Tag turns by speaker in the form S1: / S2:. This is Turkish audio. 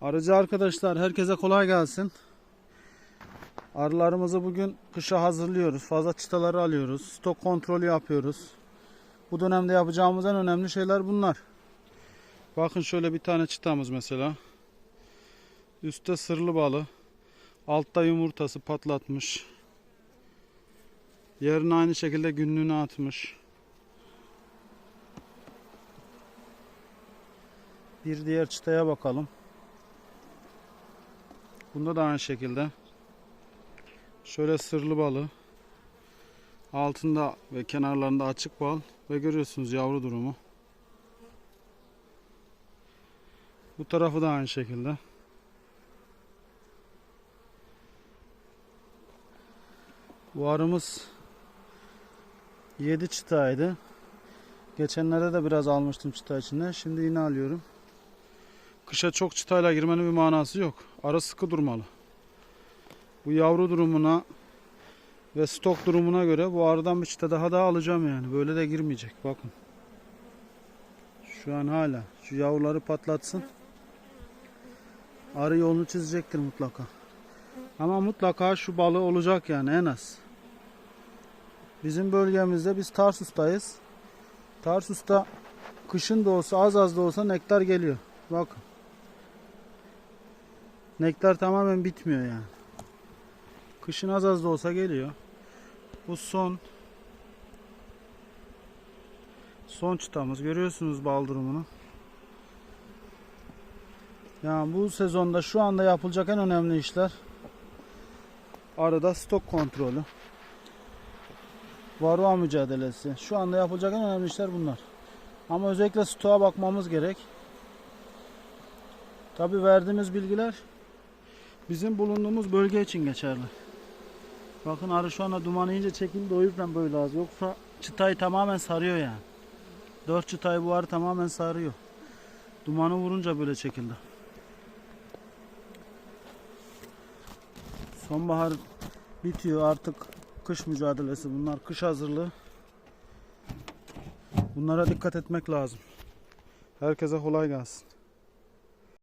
S1: Arıcı arkadaşlar herkese kolay gelsin. Arılarımızı bugün kışa hazırlıyoruz. Fazla çıtaları alıyoruz. Stok kontrolü yapıyoruz. Bu dönemde yapacağımız en önemli şeyler bunlar. Bakın şöyle bir tane çıtamız mesela. Üstte sırlı balı. Altta yumurtası patlatmış. Yerine aynı şekilde günlüğünü atmış. Bir diğer çıtaya bakalım. Bunda da aynı şekilde. Şöyle sırlı balı. Altında ve kenarlarında açık bal. Ve görüyorsunuz yavru durumu. Bu tarafı da aynı şekilde. Bu arımız 7 çıtaydı. Geçenlerde de biraz almıştım çıta içinde. Şimdi yine alıyorum. Kışa çok çıtayla girmenin bir manası yok. Arı sıkı durmalı. Bu yavru durumuna ve stok durumuna göre bu arıdan bir çıta daha da alacağım yani. Böyle de girmeyecek. Bakın. Şu an hala. Şu yavruları patlatsın. Arı yolunu çizecektir mutlaka. Ama mutlaka şu balığı olacak yani en az. Bizim bölgemizde biz Tarsus'tayız. Tarsus'ta kışın da olsa az az da olsa nektar geliyor. Bakın. Nektar tamamen bitmiyor yani. Kışın az az da olsa geliyor. Bu son son çıtamız. Görüyorsunuz bal durumunu. Yani bu sezonda şu anda yapılacak en önemli işler arada stok kontrolü. Varroa mücadelesi. Şu anda yapılacak en önemli işler bunlar. Ama özellikle stoğa bakmamız gerek. Tabi verdiğimiz bilgiler bizim bulunduğumuz bölge için geçerli. Bakın arı şu anda duman iyice çekildi o yüzden böyle az. Yoksa çıtayı tamamen sarıyor yani. Dört çıtayı bu arı tamamen sarıyor. Dumanı vurunca böyle çekildi. Sonbahar bitiyor artık kış mücadelesi bunlar kış hazırlığı. Bunlara dikkat etmek lazım. Herkese kolay gelsin.